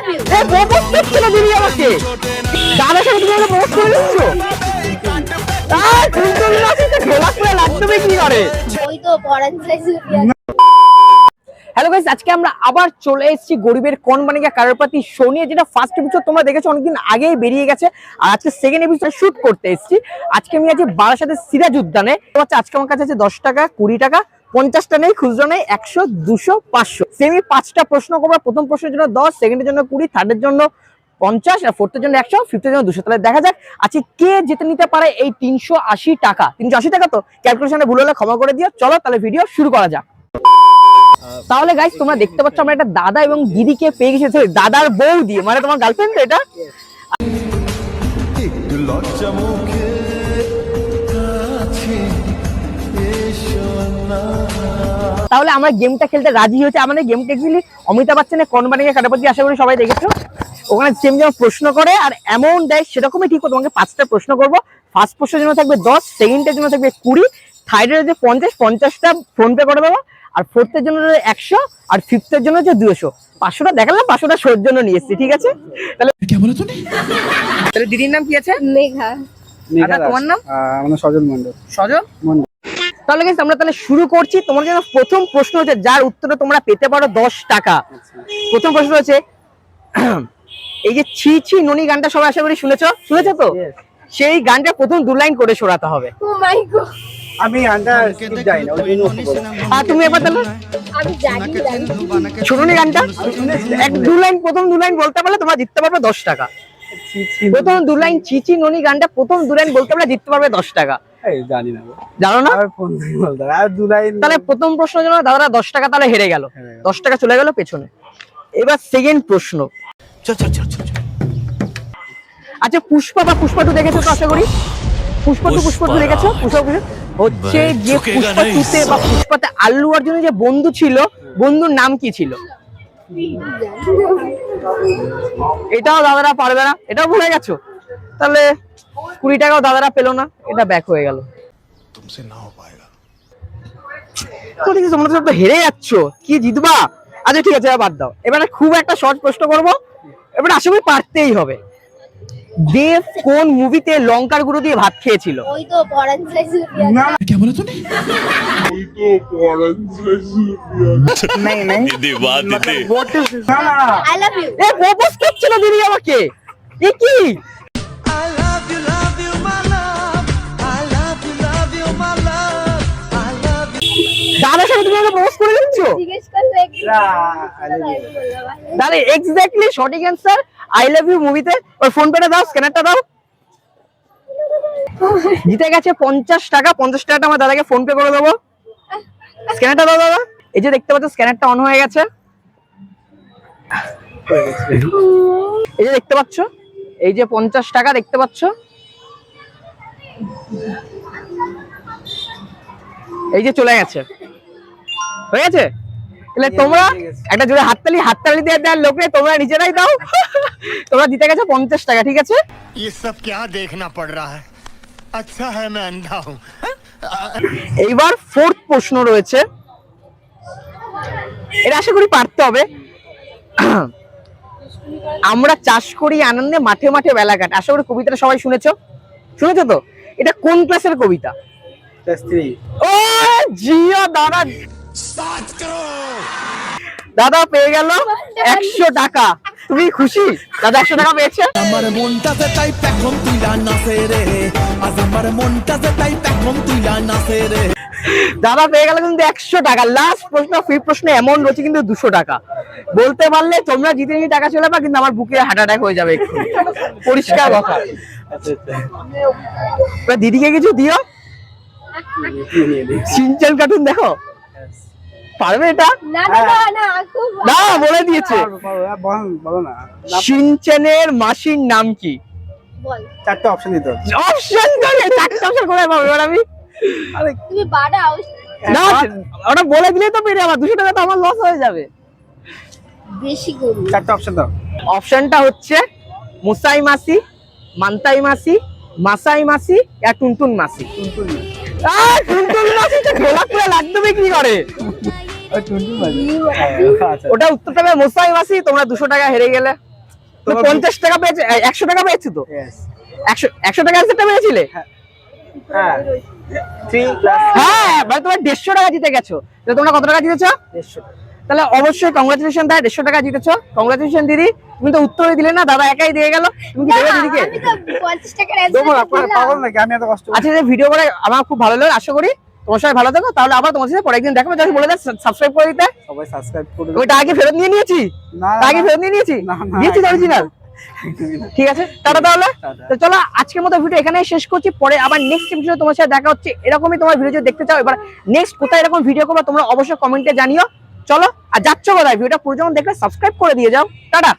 Love U A propose করছিল দিদি আমাকে। দাদার সাথে তুমি আমাকে প্রপোজ করে দিচ্ছ? আহ টুনটুনি মাসি তো গোলাপ ফুলে কি করে? ওই তো পরান হ্যালো গাইস আজকে আমরা আবার চলে এসেছি গরিবের কোন বানিকা কারোরপাতি শো নিয়ে যেটা ফার্স্ট এপিসোড তোমরা দেখেছ অনেকদিন আগেই বেরিয়ে গেছে আর আজকে সেকেন্ড এপিসোড শুট করতে এসেছি। আজকে আমি আছি বারাসাতের সিরাজ উদ্যানে। হচ্ছে আজকে আমার কাছে আছে দশ টাকা কুড়ি টাকা পঞ্চাশটা নেই, খুচরো নেই, একশো, দুশো, পাঁচশো। সেমি পাঁচটা প্রশ্ন করব, প্রথম প্রশ্নের জন্য দশ সেকেন্ডের জন্য কুড়ি থার্ডের জন্য পঞ্চাশ, আর ফোর্থের জন্য একশো ফিফথের জন্য দুশো। তাহলে দেখা যাক, আজকে কে জিতে নিতে পারে এই তিনশো আশি টাকা? তিনশো আশি টাকা তো? ক্যালকুলেশনে ভুল হলে ক্ষমা করে দিও। চলো তাহলে ভিডিও শুরু করা যাক। তাহলে গাইস তোমরা দেখতে পাচ্ছ আমরা একটা দাদা এবং দিদিকে পেয়ে গেছি। দাদার বউ দিয়ে মানে তোমার গার্লফ্রেন্ড তো এটা? লজ্জা মুখে না তাহলে আমরা গেমটা খেলতে রাজি হয়েছে। আমাদের গেমটা অ্যাকচুয়ালি অমিতাভ বচ্চনের কনবানিকে কাটাপতি আশা করি সবাই দেখেছ। ওখানে সেম যেমন প্রশ্ন করে আর অ্যামাউন্ট দেয় সেরকমই ঠিক তোমাকে পাঁচটা প্রশ্ন করব। ফার্স্ট প্রশ্নের জন্য থাকবে দশ সেকেন্ডের জন্য থাকবে কুড়ি থার্ডের যে পঞ্চাশ পঞ্চাশটা ফোন পে করে দেবো। আর ফোর্থের জন্য একশো আর ফিফথের জন্য হচ্ছে দুশো পাঁচশোটা দেখালাম পাঁচশোটা শোর জন্য নিয়ে এসেছি ঠিক আছে? তাহলে তাহলে দিদির নাম কি আছে? মেঘা। আচ্ছা, তোমার নাম? আমার সজল মন্ডল সজল? মন্ডল। তাহলে guys, আমরা তাহলে শুরু করছি। তোমার জন্য প্রথম প্রশ্ন হচ্ছে যার উত্তরে তোমরা পেতে পারো দশ টাকা। প্রথম প্রশ্ন হচ্ছে এই যে ছি ছি ননি গানটা সবাই আশা করি শুনেছ? শুনেছো তো? সেই গানটা প্রথম দু লাইন করে শোনাতে হবে। ও মাই গড আমি যাই না। আর তুমি এবার তাহলে আমি জানি জানি। শুনুনি গানটা? এক দু লাইন প্রথম দু লাইন বলতে পারলে তোমরা জিততে পারবে দশ টাকা। প্রথম দু লাইন ছি ছি ননি গানটা প্রথম দু লাইন বলতে পারলে জিততে পারবে দশ টাকা। জানি না। জানো না? আর ফোন বলতে আর দু লাইন তাহলে প্রথম প্রশ্নের জন্য দাদারা দশ টাকা তাহলে হেরে গেল। দশ টাকা চলে গেল পেছনে। এবার সেকেন্ড প্রশ্ন। আচ্ছা পুষ্পা বা পুষ্পা টু দেখেছ তো আশা করি? পুষ্পা টু পুষ্পা টু দেখেছ? পুষ্পা হচ্ছে যে পুষ্পা টুতে বা পুষ্পাতে আল্লু অর্জুনের যে বন্ধু ছিল বন্ধুর নাম কি ছিল? এটাও দাদারা পারবে না। এটাও ভুলে গেছো? তাহলে কুড়ি টাকাও দাদারা পেল না এটা ব্যাক হয়ে গেল। হেরে যাচ্ছ কি জিতবা? আচ্ছা ঠিক আছে বাদ দাও। এবারে খুব একটা সহজ প্রশ্ন করব এবার আশা করি পারতেই হবে। দেব কোন মুভিতে লঙ্কার গুঁড়ো দিয়ে ভাত খেয়েছিল? দিদি আমাকে। এ কি? দাদার সাথে তুমি আমাকে প্রপোজ করে দিচ্ছ. দাদা এক্স্যাক্টলি সঠিক অ্যান্সার আই লাভ ইউ মুভিতে ওই ফোন পেটা দাও স্ক্যানারটা দাও। জিতে গেছে পঞ্চাশ টাকা পঞ্চাশ টাকাটা আমার দাদাকে ফোন পে করে দেবো। স্ক্যানারটা দাও দাদা। এই যে দেখতে পাচ্ছ স্ক্যানারটা অন হয়ে গেছে। এই যে দেখতে পাচ্ছ এই যে পঞ্চাশ টাকা দেখতে পাচ্ছ। এই যে চলে গেছে। হয়ে গেছে তাহলে তোমরা একটা জোরে হাততালি হাততালি দিয়ে দেওয়ার লোক নেই তোমরা নিজেরাই দাও তোমরা দিতে গেছো পঞ্চাশ টাকা ঠিক আছে ये सब क्या देखना पड़ रहा है अच्छा है मैं अंधा हूँ এইবার ফোর্থ প্রশ্ন রয়েছে এটা আশা করি পারতে হবে আমরা চাষ করি আনন্দে মাঠে মাঠে বেলা কাট আশা করি কবিতাটা সবাই শুনেছো শুনেছো তো এটা কোন ক্লাসের কবিতা Just three. ও জিও দাদা দাদা পেয়ে গেল একশো টাকা। তুমি খুশি? দাদা একশো টাকা পেয়েছে? আমার মনটাতে তাই পেখম তুইলা নাচে রে। আজ আমার মনটাতে তাই পেখম তুইলা নাচে রে। দাদা পেয়ে গেল কিন্তু একশো টাকা। লাস্ট প্রশ্ন ফ্রি প্রশ্ন এমন রয়েছে কিন্তু দুশো টাকা। বলতে পারলে তোমরা জিতে নিয়ে টাকা চলে যাবে কিন্তু আমার বুকে হার্ট অ্যাটাক হয়ে যাবে। পরিষ্কার কথা। দিদিকে কিছু দিও। সিনচান কার্টুন দেখো। পারবে এটা? না না না না খুব না বলে দিয়েছে। বল, না। না, মাসির নাম কি? বল। অপশন দিতে হবে। অপশন করে চারটে অপশন করে পাবো এবার আমি? আরে তুমি বাড়াও না ওটা বলে দিলে তো পেরে আমার দুশো টাকা তো আমার লস হয়ে যাবে। বেশি করু চারটে অপশন দাও। অপশনটা হচ্ছে মুসাই মাসি মান্তাই মাসি মাসাই মাসি আর টুনটুন মাসি। আহ, টুনটুন মাসি তো গোলাপ বিক্রি করে? ওই টুনটুন বাজে। হ্যাঁ, আচ্ছা ওটা উত্তরটা হবে মোসাই মাসি তোমরা দুশো টাকা হেরে গেলে। পঞ্চাশ টাকা পেয়েছে একশো টাকা পেয়েছি তো. একশো একশো টাকা অ্যান্সারটা পেয়েছিলে হ্যাঁ। থ্রি প্লাস হ্যাঁ মানে তোমার দেড়শো টাকা জিতে গেছো। তোমরা কত টাকা জিতেছো? দেড়শো। তাহলে অবশ্যই কংগ্রাচুলেশন দেড়শো টাকা জিতেছো। কংগ্রাচুলেশন দিদি। তুমি তো উত্তরই দিলে না দাদা একাই দিয়ে গেল। তুমি কি দেবে দিদিকে? আচ্ছা ভিডিও করে আমার খুব ভালো লাগে আশা করি তোমার সবাই ভালো থাকো তাহলে আবার তোমার সাথে পরে একদিন দেখাবো যাকে বলে দেয় সাবস্ক্রাইব করে দিতে। সবাই সাবস্ক্রাইব করে ওই টাকা ফেরত নিয়ে নিয়েছি? না টাকা ফেরত নিয়ে নিয়েছি? দিয়েছি অরিজিনাল ঠিক আছে টাটা তাহলে। তো চলো আজকের মতো ভিডিও এখানে শেষ করছি। পরে আবার নেক্সট ভিডিও তোমার সাথে দেখা হচ্ছে। এরকমই তোমার ভিডিও দেখতে চাও এবার নেক্সট কোথায় এরকম ভিডিও করব তোমরা অবশ্যই কমেন্টে জানিও। চলো আর যাচ্ছ কোথায়? ভিডিওটা পুরো যখন দেখলে সাবস্ক্রাইব করে দিয়ে যাও। টাটা।